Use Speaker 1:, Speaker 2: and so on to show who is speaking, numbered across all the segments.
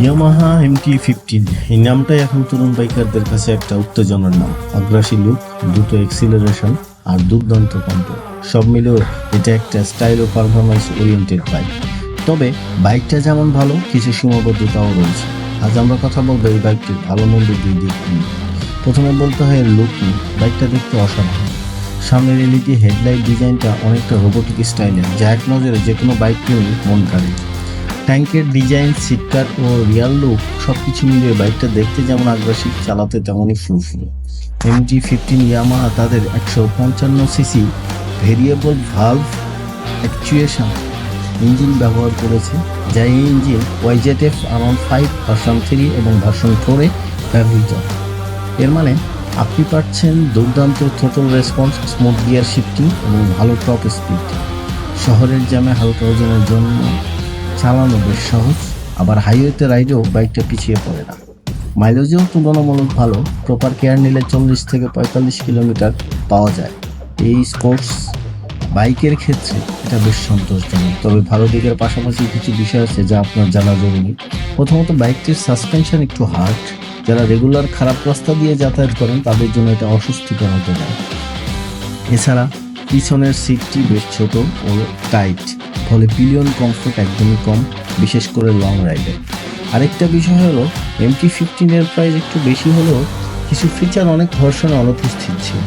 Speaker 1: Yamaha MT fifteen এই নামটাই এখন তরুণ বাইকারদের কাছে একটা উত্তেজনার নাম। আগ্রাসী লুক দ্রুত এক্সিলারেশন আর দুর্দান্ত কন্ট্রোল সব মিলেও এটা একটা স্টাইল ও পারফরমেন্স ওরিয়েন্টেড বাইক তবে বাইকটা যেমন ভালো, কিছু সীমাবদ্ধতাও রয়েছে। আজ আমরা কথা বলব এই বাইকটির ভালো মন্দ দুই দিক নিয়ে। প্রথমে বলতে হয় লুক নিয়ে। বাইকটা দেখতে অসাধারণ। সামনের এলইডি হেডলাইট ডিজাইনটা অনেকটা রোবোটিক স্টাইলের যা এক নজরে যে কোনো বাইক প্রেমী মন কাড়ে। ট্যাঙ্কের ডিজাইন, সিটকার ও রিয়াল লুক সব কিছু মিলিয়ে বাইকটা দেখতে যেমন আগ্রাসী, চালাতে তেমনই ফুলফুল এমজি ফিফটিন ইয়ামাহা তাদের একশো পঞ্চান্ন CC variable valve actuation engine ব্যবহার করেছে, যা এই engine YZF around five version three এবং ভার্সন ফোরে ব্যবহৃত। এর মানে আপনি পাচ্ছেন দুর্দান্ত throttle response smooth gear shifting এবং ভালো টপ স্পিড শহরের জ্যামে হালকা ওজনের জন্য চালানো বেশ সহজ, আবার হাইওয়েতে রাইডেও বাইকটা পিছিয়ে পড়ে না। মাইলেজেও তুলনামূলক ভালো প্রপার কেয়ার নিলে চল্লিশ থেকে পঁয়তাল্লিশ কিলোমিটার পাওয়া যায়। এই স্পোর্টস বাইকের ক্ষেত্রে এটা বেশ সন্তোষজনক। তবে ভালো দিকের পাশাপাশি কিছু বিষয় আছে যা আপনার জানা জরুরি। প্রথমত, বাইকটির সাসপেনশন একটু হার্ড যারা রেগুলার খারাপ রাস্তা দিয়ে যাতায়াত করেন, তাদের জন্য এটা অস্বস্তিকর হতে পারে। এছাড়া, পিছনের সিটটি বেশ ছোট ও টাইট ফলে পিলিয়ন কমফোর্ট একদমই কম, বিশেষ করে লং রাইডে আরেকটা বিষয় হলো এমটি ফিফটিনের প্রাইস একটু বেশি হলেও কিছু ফিচার অনেক ভার্সনে অনুপস্থিত ছিল,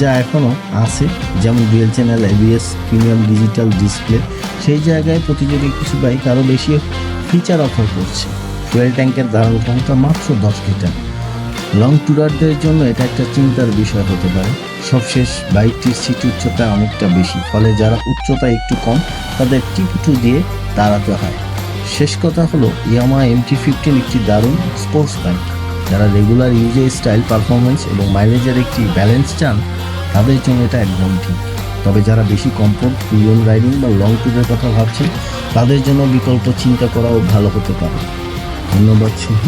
Speaker 1: যা এখনও আছে, যেমন dual channel ABS premium digital display সেই জায়গায় প্রতিযোগী কিছু বাইক আরও বেশি ফিচার অফার করছে। ফুয়েল ট্যাঙ্কের ধারণ ক্ষমতা মাত্র দশ লিটার। লং ট্যুরারদের জন্য এটা একটা চিন্তার বিষয় হতে পারে। সবশেষ বাইকটির সিট উচ্চতা অনেকটা বেশি, ফলে যারা উচ্চতা একটু কম, তাদের টিপটু দিয়ে দাঁড়াতে হয়। শেষ কথা হলো, ইয়ামা এমটি ফিফটিন একটি দারুণ স্পোর্টস বাইক যারা রেগুলার ইউজে স্টাইল পারফরমেন্স এবং মাইলেজের একটি ব্যালেন্স চান, তাদের জন্য এটা একদম ঠিক। তবে যারা বেশি কমফোর্ট পিলিয়ন রাইডিং বা লং ট্যুরের কথা ভাবছেন, তাদের জন্য বিকল্প চিন্তা করাও ভালো হতে পারে। ধন্যবাদ শুভ